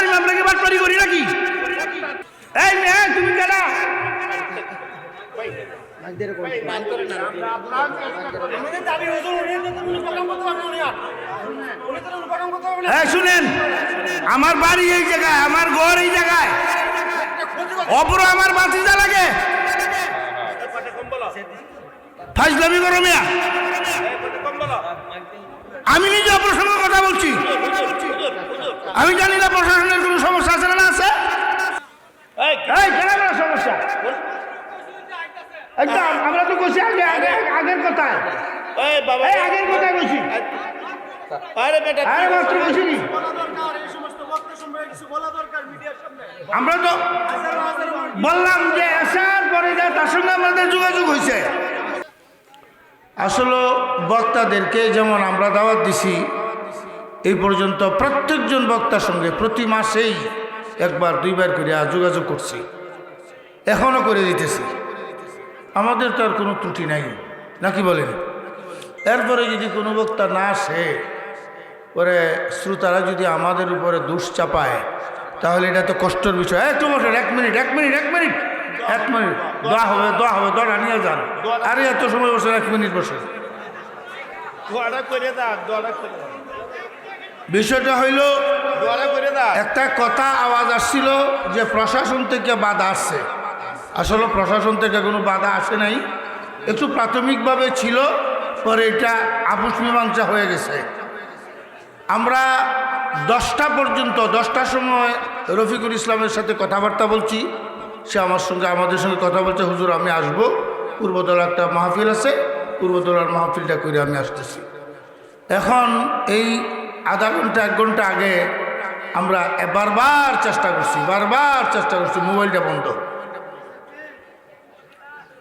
এই আমরা কি বাটপারি করি নাকি? এই মেয়ে, তুমি কেনা হ্যাঁ শুনেন, আমার বাড়ি এই জায়গায়, আমার ঘর এই জায়গায়। অপর আমার বাতিজা লাগে ফাইজলামি করো আমি নিজে অপারেশনের কথা বলছি। আমি জানি না প্রশাসনের কোনো সমস্যা আছে না আছে। এই কেন বড় সমস্যা? একদম আমরা তো কইছি আগে আগে আগের কথা বাবা এই আগের কথায় কইছি। আরে মাত্র কইছি নি আমরা তো বললাম যে আসার পরে যা তার সঙ্গে আমাদের যোগাযোগ হয়েছে আসলে বক্তাদেরকে যেমন আমরা দাওয়াত দিছি এই পর্যন্ত প্রত্যেকজন বক্তার সঙ্গে প্রতি মাসেই একবার, দুইবার করে যোগাযোগ করছি। এখনও করে দিতেছি। আমাদের তো আর কোনো ত্রুটি নাই, নাকি বলেন? এরপরে যদি কোনো বক্তা না আসে, পরে শ্রোতারা যদি আমাদের উপরে দোষ চাপায়, তাহলে এটা তো কষ্টের বিষয়। একটু বসেন, এক মিনিট এক মিনিট এক মিনিট এক মিনিট। দোয়া হবে দোয়া হবে, দোয়া নিয়ে যান। আরে এত সময় বসে এক মিনিট বসে দোয়াটা করে দা দোয়াটা করে বিষয়টা হইল একটা কথা আওয়াজ আসছিল যে প্রশাসন থেকে বাধা আসছে। আসলে প্রশাসন থেকে কোনো বাধা আসে নাই। একটু প্রাথমিকভাবে ছিল পরে এটা আপোষ মীমাংসা হয়ে গেছে। আমরা দশটা পর্যন্ত দশটার সময় রফিকুল ইসলামের সাথে কথাবার্তা বলছি। সে আমার সঙ্গে আমাদের সঙ্গে কথা বলছে হুজুর আমি আসব। পূর্বতলা একটা মাহফিল আছে পূর্বতলার মাহফিলটা করে আমি আসতেছি। এখন এই আধা ঘণ্টা এক ঘণ্টা আগে আমরা বারবার চেষ্টা করছি বারবার চেষ্টা করছি মোবাইলটা বন্ধ।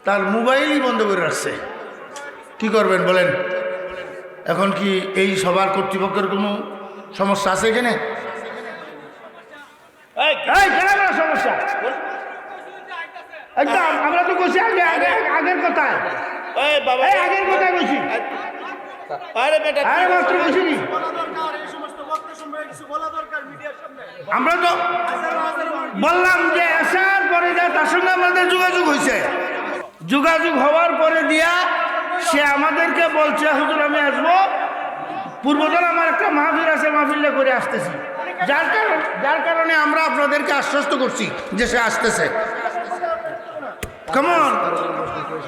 তার মোবাইলই বন্ধ করে রাখছে। কি করবেন বলেন? এখন কি এই সবার কর্তৃপক্ষের কোনো সমস্যা আছে এখানে? এই এই কেন সমস্যা? একদম আমরা তো কইছি আগে আগে আগের এই আগের কথায় কইছি। আরে বেটা আরে মাত্র কইছি নি। আমরা তো বললাম যে আসার পরে যা তার সঙ্গে আমাদের যোগাযোগ হয়েছে। যোগাযোগ হওয়ার পরে দিয়া সে আমাদেরকে বলছে, হুজুর, আমি আসব। পূর্বজন আমার একটা মাহফিল আছে, মাহফিলটা করে আসতেছি। যার কারণে যার কারণে আমরা আপনাদেরকে আশ্বস্ত করছি যে সে আসতেছে। কেমন?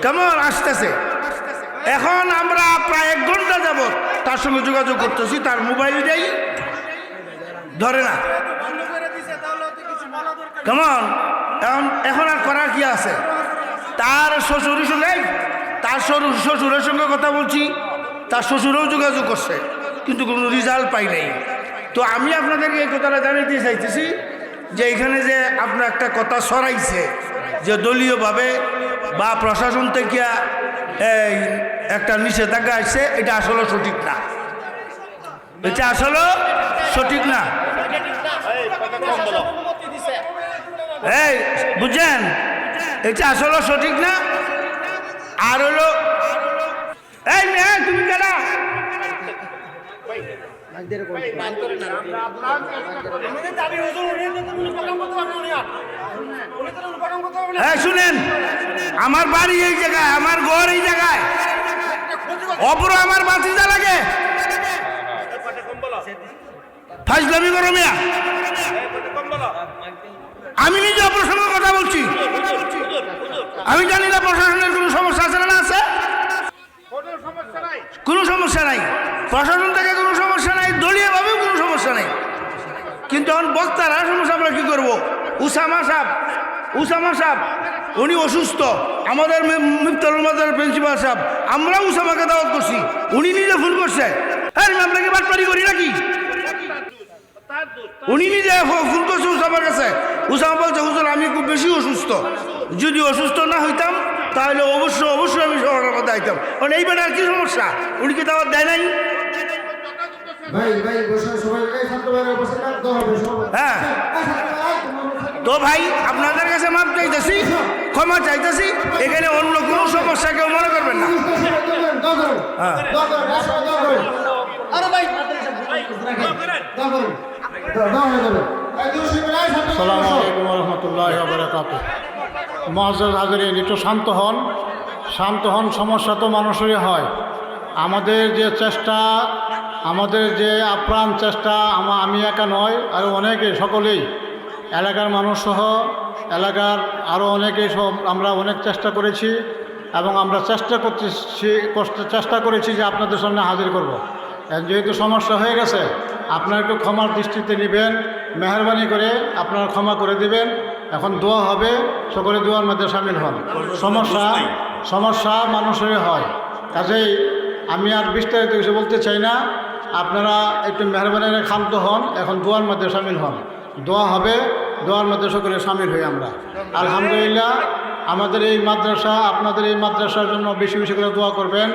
কেমন? আসতেছে। এখন আমরা প্রায় এক ঘণ্টা যাবত তার সঙ্গে যোগাযোগ করতেছি, তার মোবাইলটাই ধরে না। কেমন এখন এখন আর করার কি আছে? তার শ্বশুরের সঙ্গে তার শ্বশুর শ্বশুরের সঙ্গে কথা বলছি, তার শ্বশুরেও যোগাযোগ করছে, কিন্তু কোনো রেজাল্ট পাই নাই। তো আমি আপনাদেরকে এই কথাটা জানাতে চাইতেছি যে এখানে যে আপনার একটা কথা সরাইছে যে দলীয়ভাবে বা প্রশাসন থেকে এই একটা নিষেধাজ্ঞা আসছে, এটা আসলে সঠিক না। এটা আসলে সঠিক না। এই বুঝছেন এটা আসলে সঠিক না? আর হলো এই মেয়ে, তুমি কেনা হ্যাঁ শুনেন, আমার বাড়ি এই জায়গায়, আমার ঘর এই জায়গায়। অপর আমার বাতিজা লাগে। করো মিয়া। আমি নিজে অপারেশনের কথা বলছি। আমি জানি না প্রশাসনের কোনো সমস্যা আছে না আছে। কোনো সমস্যা নাই। প্রশাসন থেকে কোনো সমস্যা নাই, দলীয়ভাবেও কোনো সমস্যা নাই। কিন্তু এখন বক্তারা সমস্যা আমরা কী করব? উসামা সাহ উসামা সাহ উনি অসুস্থ। আমাদের মিফতারুল মাদার প্রিন্সিপাল সাহেব আমরা উসামাকে দাওয়াত করছি। উনি নিজে ফোন করছে। হ্যাঁ আমরা কি বাটপারি করি নাকি? উনি নিজে ফোন করছে উসামার কাছে। উসামা বলছে হুজুর আমি খুব বেশি অসুস্থ। যদি অসুস্থ না হইতাম তাহলে অবশ্যই অবশ্যই আমি শহরের কথা আইতাম। কারণ এই বেটার কি সমস্যা? উনি কি দাওয়াত দেয় নাই? হ্যাঁ। তো ভাই আপনাদের কাছে মাপ চাইতেছি ক্ষমা চাইতেছি এখানে অন্য কোনো সমস্যা কেউ মনে করবেন না। হ্যাঁ। মহাজাজ হাজরিন একটু শান্ত হন। শান্ত হন, সমস্যা তো মানুষেরই হয়। আমাদের যে চেষ্টা, আমাদের যে আপ্রাণ চেষ্টা, আমা আমি একা নয়, আর অনেকে, সকলেই। এলাকার মানুষ সহ, এলাকার আরও অনেকেই সব আমরা অনেক চেষ্টা করেছি এবং আমরা চেষ্টা করতেছি চেষ্টা করেছি যে আপনাদের সামনে হাজির করব। যেহেতু সমস্যা হয়ে গেছে, আপনারা একটু ক্ষমার দৃষ্টিতে নেবেন, মেহরবানি করে আপনারা ক্ষমা করে দিবেন। এখন দোয়া হবে, সকলে দোয়ার মধ্যে সামিল হন। সমস্যা সমস্যা মানুষের হয়। কাজেই আমি আর বিস্তারিত কিছু বলতে চাই না। আপনারা একটু মেহরবানি ক্ষান্ত হন, এখন দোয়ার মধ্যে সামিল হন। দোয়া হবে, দোয়ার মধ্যে সকলে সামিল হই আমরা। আলহামদুলিল্লাহ, আমাদের এই মাদ্রাসা, আপনাদের এই মাদ্রাসার জন্য বেশি বেশি করে দোয়া করবেন।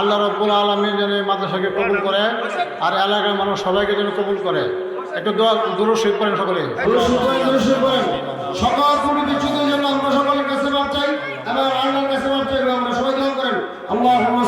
আল্লাহ রব্বুল আলমীর যেন এই মাদ্রাসাকে কবুল করে, আর এলাকার মানুষ সবাইকে যেন কবুল করে। একটু দোয়া দূরশীল করেন সকলে। সকল ত্রুটি বিচ্যুতির জন্য আমরা সকলের কাছে মাপ চাই এবং আল্লাহর কাছে মাপ চাই আমরা সবাই দোয়া করেন। আল্লাহুম্মা সাল্লি আলা